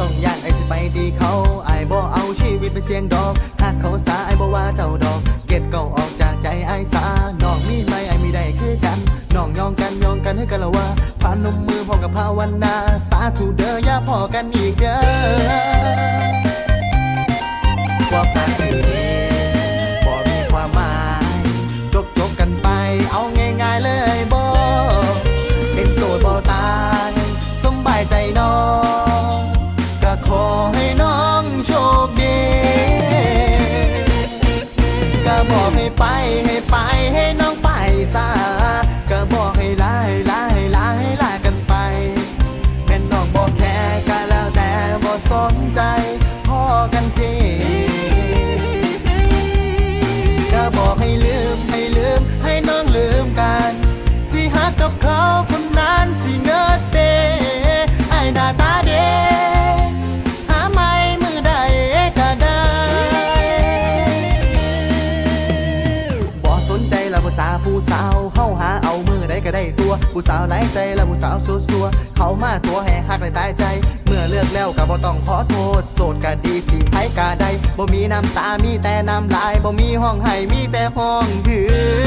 ต้องย่านไอ้สิไปดีเขาไอ้บ่เอาชีวิตไปเสี่ยงดอกหากเขาสาไอ้บ่ว่าเจ้าดอก เก็ดเก่าออกจากใจไอ้สาน้องมีไหมไอ้มีได้คือกันน้องยองกันยองกันให้กันละว่าผ่านนมมือพร้อมกับภาวนา สาธุเด้ออย่าพอกันอีกเด้อ ให้ไปให้ไปให้น้องไปซะก็บอกให้ลาให้ลาให้ลาให้ลากันไปแม่นน้องบอกแค่ก็แล้วแต่บ่สนใจ นใจละผู้สาวผู้สาวเฮาหาเอามือได้ก็ได้ตัว ผู้สาวไหนใจและผู้สาวซัวซัวเขามาตัวแห่หักเลยตายใจ เมื่อเลือกแล้วก็บ่ต้องขอโทษ โสดก็ดีสิไผกาได้บ่มีน้ำตามีแต่น้ำลายบ่มีห้องให้มีแต่ห้องถือ